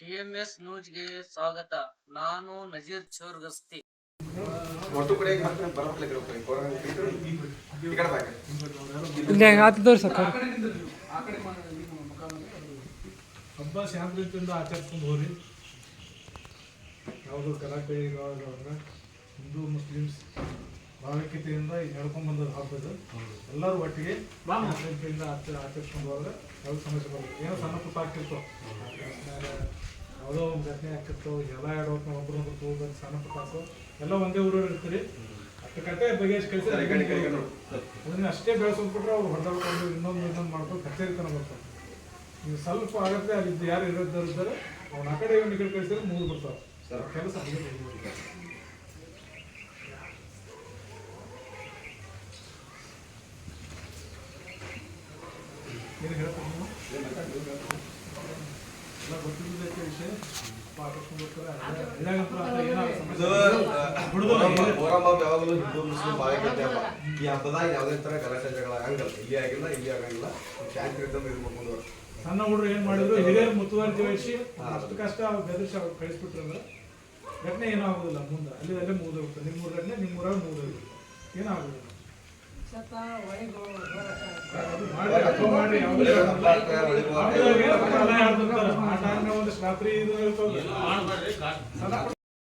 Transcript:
TMS ನ್ಯೂಸ್ಗೆ ಸ್ವಾಗತ. ನಾನು ನಜೀರ್ ಚೋರ್ಗಸ್ತಿ. ಹಬ್ಬ ಶಾಂತಿಯಿಂದ ಆಚರಿಸ್ಕೊಂಡು ಹೋಗ್ರಿ. ಯಾವುದು ಅಂದ್ರೆ ಹಿಂದೂ ಮುಸ್ಲಿಮ್ಸ್ ಭಾವೈಕ್ಯತೆಯಿಂದ ಈಗ ನಡ್ಕೊಂಡ್ ಬಂದ ಹಬ್ಬ ಇದು. ಎಲ್ಲರೂ ಒಟ್ಟಿಗೆ ಆಚ ಆಚರಿಸ್ಕೊಂಡು ಹೋದ್ರೆ ಯಾವ್ದು ಸಮಸ್ಯೆ ಬರುತ್ತೆ ಏನೋ ಸಣ್ಣ ಪುಟ್ಟ ಆಗ್ತಿರ್ತೋ ಯಾವುದೋ ಒಂದು ಘಟನೆ ಆಗ್ತಿರ್ತೋ ಎಲ್ಲ ಎರಡು ಒಬ್ಬರು ಹೋಗ್ಬೇಕು ಸಣ್ಣ ಪುಟ್ಟ ಹಾಕೋ ಎಲ್ಲ ಒಂದೇ ಊರಲ್ಲಿ ಇರ್ತೀರಿ. ಅಷ್ಟು ಕತೆ ಬಗೆಹರಿಸಿ ಕಳಿಸಿ ಅದನ್ನ ಅಷ್ಟೇ ಬೆಳೆಸ್ಕೊಂಡ್ಬಿಟ್ರೆ ಅವ್ರು ಹೊಡೆದಾಡ್ಕೊಂಡು ಇನ್ನೊಂದು ಇನ್ನೊಂದು ಮಾಡ್ಕೊಂಡು ಕತೆ ಇರ್ತಾನೆ ಬರ್ತಾರೆ. ನೀವು ಸ್ವಲ್ಪ ಆಗತ್ತೆ ಅಲ್ಲಿ ಯಾರು ಇರೋದ್ರೆ ಅವ್ನ ಆ ಕಡೆ ಒಂದು ಈ ಕಡೆ ಕಳಿಸಿದ್ರೆ ಮೂರು ಬರ್ತಾವೆ ಕೆಲಸ ಏನು ಹೇಳ್ತಾರೆ ನೀವು? ಎಲ್ಲ ಗೊತ್ತಿದ್ದಕ್ಕೆ ವಿಷಯ ಯಾವಾಗಲೂ ಹಿಂದೂ ಮುಸ್ಲಿಂ ಹಬ್ಬ ಈ ಹಬ್ಬದಾಗ ಯಾವುದೇ ತರ ಗಲಾಟೆ ಜಗಳ ಆಗಲ್ಲ. ಇಲ್ಲಿ ಆಗಿಲ್ಲ ಇಲ್ಲಿ ಆಗಂಗಿಲ್ಲ. ಶಾಂತಿ ಇರ್ಬೇಕು. ಸಣ್ಣ ಹುಡುಗರು ಏನ್ ಮಾಡಿದ್ರು ಹಿರಿಯರು ಮುತುವರ್ಜಿ ವಹಿಸಿ ಅಷ್ಟು ಕಷ್ಟ ಅವ್ರು ಬೆದರಿಸಿ ಅವ್ರು ಕಳಿಸ್ಬಿಟ್ರಂದ್ರೆ ಘಟನೆ ಏನೂ ಆಗೋದಿಲ್ಲ ಮುಂದೆ. ಅಲ್ಲಿ ಅಲ್ಲೇ ಮುಗಿದೋಗುತ್ತೆ. ನಿಮ್ಮೂರ ಘಟನೆ ನಿಮ್ಮೂರಾಗ ಮುಗಿದೋಗುತ್ತೆ ಏನೂ ರಾತ್ರಿ